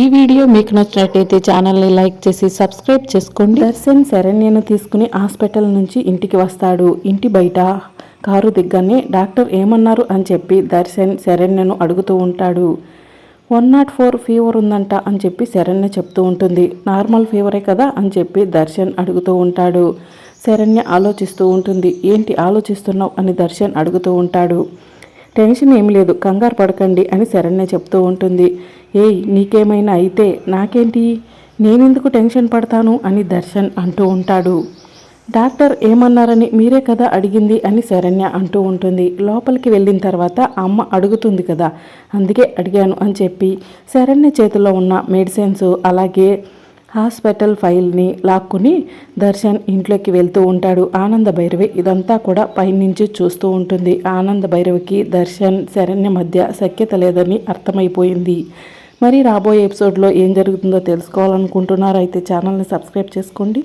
ఈ వీడియో మీకు నచ్చినట్టయితే ఛానల్ని లైక్ చేసి సబ్స్క్రైబ్ చేసుకోండి. దర్శన్ శరణ్యను తీసుకుని హాస్పిటల్ నుంచి ఇంటికి వస్తాడు. ఇంటి బయట కారు దిగ్గానే డాక్టర్ ఏమన్నారు అని చెప్పి దర్శన్ శరణ్యను అడుగుతూ ఉంటాడు. వన్ నాట్ ఫోర్ ఫీవర్ ఉందంట అని చెప్పి శరణ్య చెప్తూ ఉంటుంది. నార్మల్ ఫీవరే కదా అని చెప్పి దర్శన్ అడుగుతూ ఉంటాడు. శరణ్య ఆలోచిస్తూ ఉంటుంది. ఏంటి ఆలోచిస్తున్నావు అని దర్శన్ అడుగుతూ ఉంటాడు. టెన్షన్ ఏం లేదు కంగారు పడకండి అని శరణ్య చెప్తూ ఉంటుంది. ఏయ్ నీకేమైనా అయితే నాకేంటి? నేనెందుకు టెన్షన్ పడతాను అని దర్శన్ అంటూ ఉంటాడు. డాక్టర్ ఏమన్నారని మీరే కదా అడిగింది అని శరణ్య అంటూ ఉంటుంది. లోపలికి వెళ్ళిన తర్వాత అమ్మ అడుగుతుంది కదా అందుకే అడిగాను అని చెప్పి. శరణ్య చేతిలో ఉన్న మెడిసిన్స్ అలాగే హాస్పిటల్ ఫైల్ని లాక్కుని దర్శన్ ఇంట్లోకి వెళ్తూ ఉంటాడు. ఆనంద భైరవి ఇదంతా కూడా పైనుంచి చూస్తూ ఉంటుంది. ఆనంద భైరవికి దర్శన్ శరణ్య మధ్య సఖ్యత లేదని అర్థమైపోయింది. మరి రాబోయే ఎపిసోడ్లో ఏం జరుగుతుందో తెలుసుకోవాలనుకుంటున్నారైతే ఛానల్ని సబ్స్క్రైబ్ చేసుకోండి.